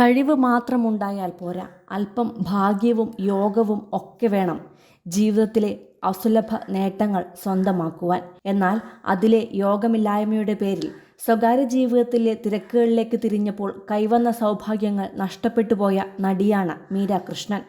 കഴിവ് മാത്രമുണ്ടായാൽ പോരാ. അല്പം ഭാഗ്യവും യോഗവും ഒക്കെ വേണം ജീവിതത്തിലെ അസുലഭ നേട്ടങ്ങൾ സ്വന്തമാക്കുവാൻ. എന്നാൽ അതിലെ യോഗമില്ലായ്മയുടെ പേരിൽ സ്വകാര്യ ജീവിതത്തിലെ തിരക്കുകളിലേക്ക് തിരിഞ്ഞപ്പോൾ കൈവന്ന സൗഭാഗ്യങ്ങൾ നഷ്ടപ്പെട്ടു പോയ നടിയാണ് മീരാ കൃഷ്ണൻ.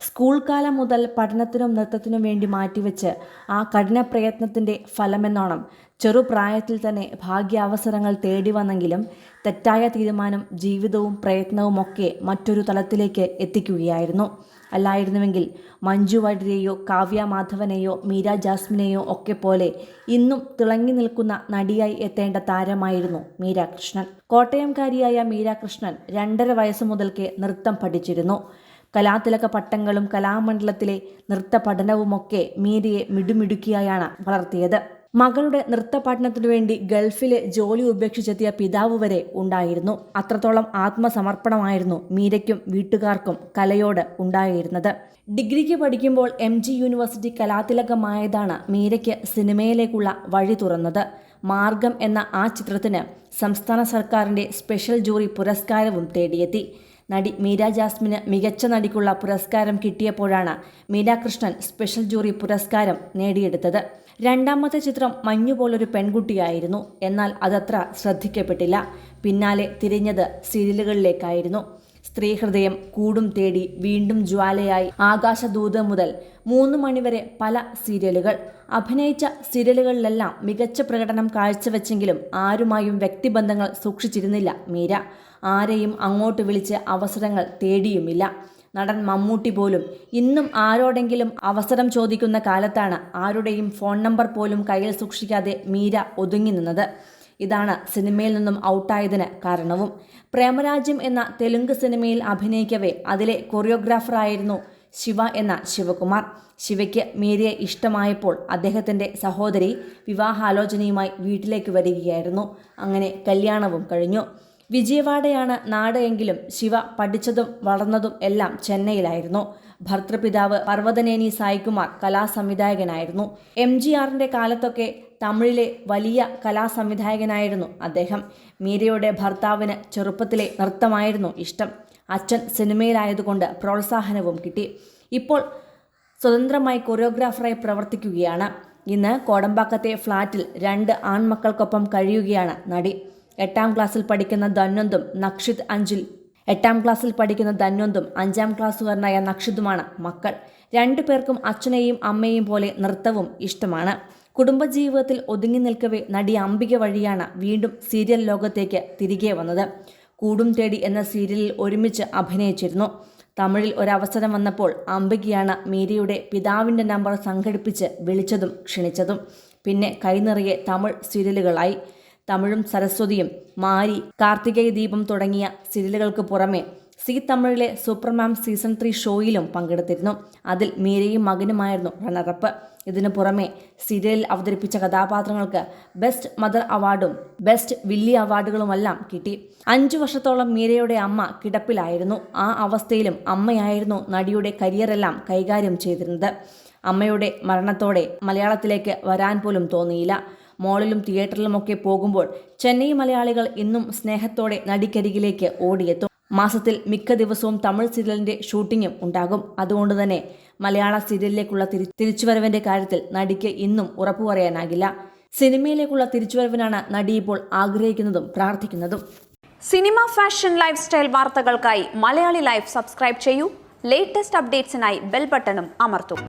സ്കൂൾ കാലം മുതൽ പഠനത്തിനും നൃത്തത്തിനും വേണ്ടി മാറ്റിവെച്ച് ആ കഠിന പ്രയത്നത്തിന്റെ ഫലമെന്നോണം. ചെറുപ്രായത്തിൽ തന്നെ ഭാഗ്യാവസരങ്ങൾ തേടി വന്നെങ്കിലും തെറ്റായ തീരുമാനം ജീവിതവും പ്രയത്നവും ഒക്കെ മറ്റൊരു തലത്തിലേക്ക് എത്തിക്കുകയായിരുന്നു. അല്ലായിരുന്നുവെങ്കിൽ മഞ്ജു വാര്യരെയോ കാവ്യ മാധവനെയോ മീര ജാസ്മിനെയോ ഒക്കെ പോലെ ഇന്നും തിളങ്ങി നിൽക്കുന്ന നടിയായി എത്തേണ്ട താരമായിരുന്നു മീര കൃഷ്ണൻ കോട്ടയംകാരിയായ മീര കൃഷ്ണൻ രണ്ടര വയസ്സ് മുതൽക്കേ നൃത്തം പഠിച്ചിരുന്നു. കലാതിലക പട്ടങ്ങളും കലാമണ്ഡലത്തിലെ നൃത്ത പഠനവുമൊക്കെ മീരയെ മിടുമിടുക്കിയായാണ് വളർത്തിയത്. മകളുടെ നൃത്ത പഠനത്തിനു വേണ്ടി ഗൾഫിലെ ജോലി ഉപേക്ഷിച്ചെത്തിയ പിതാവ് വരെ ഉണ്ടായിരുന്നു. അത്രത്തോളം ആത്മസമർപ്പണമായിരുന്നു മീരയ്ക്കും വീട്ടുകാർക്കും കലയോട് ഉണ്ടായിരുന്നത്. ഡിഗ്രിക്ക് പഠിക്കുമ്പോൾ എം ജി യൂണിവേഴ്സിറ്റി കലാതിലകമായതാണ് മീരയ്ക്ക് സിനിമയിലേക്കുള്ള വഴി തുറന്നത്. മാർഗം എന്ന ആ ചിത്രത്തിന് സംസ്ഥാന സർക്കാരിന്റെ സ്പെഷ്യൽ ജൂറി പുരസ്കാരവും തേടിയെത്തി. നടി മീര ജാസ്മിന് മികച്ച നടിക്കുള്ള പുരസ്കാരം കിട്ടിയപ്പോഴാണ് മീര കൃഷ്ണൻ സ്പെഷ്യൽ ജൂറി പുരസ്കാരം നേടിയെടുത്തത്. രണ്ടാമത്തെ ചിത്രം മഞ്ഞുപോലൊരു പെൺകുട്ടിയായിരുന്നു. എന്നാൽ അതത്ര ശ്രദ്ധിക്കപ്പെട്ടില്ല. പിന്നാലെ തിരിഞ്ഞത് സീരിയലുകളിലേക്കായിരുന്നു. സ്ത്രീഹൃദയം കൂടും തേടി വീണ്ടും ജ്വാലയായി ആകാശദൂത് മുതൽ മൂന്ന് മണിവരെ പല സീരിയലുകൾ. അഭിനയിച്ച സീരിയലുകളിലെല്ലാം മികച്ച പ്രകടനം കാഴ്ചവെച്ചെങ്കിലും ആരുമായും വ്യക്തിബന്ധങ്ങൾ സൂക്ഷിച്ചിരുന്നില്ല മീര. ആരെയും അങ്ങോട്ട് വിളിച്ച് അവസരങ്ങൾ തേടിയുമില്ല. നടൻ മമ്മൂട്ടി പോലും ഇന്നും ആരോടെങ്കിലും അവസരം ചോദിക്കുന്ന കാലത്താണ് ആരുടെയും ഫോൺ നമ്പർ പോലും കയ്യിൽ സൂക്ഷിക്കാതെ മീര ഒതുങ്ങി നിന്നത്. ഇതാണ് സിനിമയിൽ നിന്നും ഔട്ടായതിന് കാരണവും. പ്രേമരാജ്യം എന്ന തെലുങ്ക് സിനിമയിൽ അഭിനയിക്കവേ അതിലെ കൊറിയോഗ്രാഫറായിരുന്നു ശിവ എന്ന ശിവകുമാർ. ശിവയ്ക്ക് മേരിയെ ഇഷ്ടമായപ്പോൾ അദ്ദേഹത്തിന്റെ സഹോദരി വിവാഹാലോചനയുമായി വീട്ടിലേക്ക് വരികയായിരുന്നു. അങ്ങനെ കല്യാണവും കഴിഞ്ഞു. വിജയവാഡയാണ് നാട് എങ്കിലും ശിവ പഠിച്ചതും വളർന്നതും എല്ലാം ചെന്നൈയിലായിരുന്നു. ഭർത്തൃപിതാവ് പർവതനേനി സായികുമാർ കലാസംവിധായകനായിരുന്നു. എം ജി ആറിന്റെ കാലത്തൊക്കെ തമിഴിലെ വലിയ കലാസംവിധായകനായിരുന്നു അദ്ദേഹം. മീരയുടെ ഭർത്താവിന് ചെറുപ്പത്തിലെ നൃത്തമായിരുന്നു ഇഷ്ടം. അച്ഛൻ സിനിമയിലായതുകൊണ്ട് പ്രോത്സാഹനവും കിട്ടി. ഇപ്പോൾ സ്വതന്ത്രമായി കൊറിയോഗ്രാഫറായി പ്രവർത്തിക്കുകയാണ്. ഇന്ന് കോടമ്പാക്കത്തെ ഫ്ളാറ്റിൽ രണ്ട് ആൺമക്കൾക്കൊപ്പം കഴിയുകയാണ് നടി. എട്ടാം ക്ലാസ്സിൽ പഠിക്കുന്ന ധന്വന്തും നക്ഷിത് അഞ്ചിൽ. എട്ടാം ക്ലാസ്സിൽ പഠിക്കുന്ന ധന്വന്തും അഞ്ചാം ക്ലാസ്സുകാരനായ നക്ഷിതുമാണ് മക്കൾ. രണ്ടു പേർക്കും അച്ഛനെയും അമ്മയെയും പോലെ നൃത്തവും ഇഷ്ടമാണ്. കുടുംബജീവിതത്തിൽ ഒതുങ്ങി നിൽക്കവേ നടി അംബിക വഴിയാണ് വീണ്ടും സീരിയൽ ലോകത്തേക്ക് തിരികെ വന്നത്. കൂടും തേടി എന്ന സീരിയലിൽ ഒരുമിച്ച് അഭിനയിച്ചിരുന്നു. തമിഴിൽ ഒരവസരം വന്നപ്പോൾ അംബികയാണ് മീരയുടെ പിതാവിന്റെ നമ്പർ സംഘടിപ്പിച്ച് വിളിച്ചതും ക്ഷണിച്ചതും. പിന്നെ കൈനിറയെ തമിഴ് സീരിയലുകളായി. തമിഴും സരസ്വതിയും മാരി കാർത്തികേയ ദീപം തുടങ്ങിയ സീരിയലുകൾക്ക് പുറമെ സി തമിഴിലെ സൂപ്പർമാം സീസൺ ത്രീ ഷോയിലും പങ്കെടുത്തിരുന്നു. അതിൽ മീരയും മകനുമായിരുന്നു റണ്ണറപ്പ്. ഇതിനു പുറമെ സീരിയലിൽ അവതരിപ്പിച്ച കഥാപാത്രങ്ങൾക്ക് ബെസ്റ്റ് മദർ അവാർഡും ബെസ്റ്റ് വില്ലി അവാർഡുകളുമെല്ലാം കിട്ടി. അഞ്ചു വർഷത്തോളം മീരയുടെ അമ്മ കിടപ്പിലായിരുന്നു. ആ അവസ്ഥയിലും അമ്മയായിരുന്നു നടിയുടെ കരിയറെല്ലാം കൈകാര്യം ചെയ്തിരുന്നത്. അമ്മയുടെ മരണത്തോടെ മലയാളത്തിലേക്ക് വരാൻ പോലും തോന്നിയില്ല. മോളിലും തിയേറ്ററിലുമൊക്കെ പോകുമ്പോൾ ചെന്നൈ മലയാളികൾ ഇന്നും സ്നേഹത്തോടെ നടിക്കരികിലേക്ക് ഓടിയെത്തും. മാസത്തിൽ മിക്ക ദിവസവും തമിഴ് സീരിയലിന്റെ ഷൂട്ടിങ്ങും ഉണ്ടാകും. അതുകൊണ്ട് തന്നെ മലയാള സീരിയലിലേക്കുള്ള തിരി തിരിച്ചുവരവിന്റെ കാര്യത്തിൽ നടിക്ക് ഇന്നും ഉറപ്പു പറയാനാകില്ല. സിനിമയിലേക്കുള്ള തിരിച്ചുവരവിനാണ് നടി ഇപ്പോൾ ആഗ്രഹിക്കുന്നതും പ്രാർത്ഥിക്കുന്നതും. സിനിമ ഫാഷൻ ലൈഫ് സ്റ്റൈൽ വാർത്തകൾക്കായി മലയാളി ലൈഫ് സബ്സ്ക്രൈബ് ചെയ്യൂ. ലേറ്റസ്റ്റ് അപ്ഡേറ്റ്സിനായി ബെൽ ബട്ടണും അമർത്തും.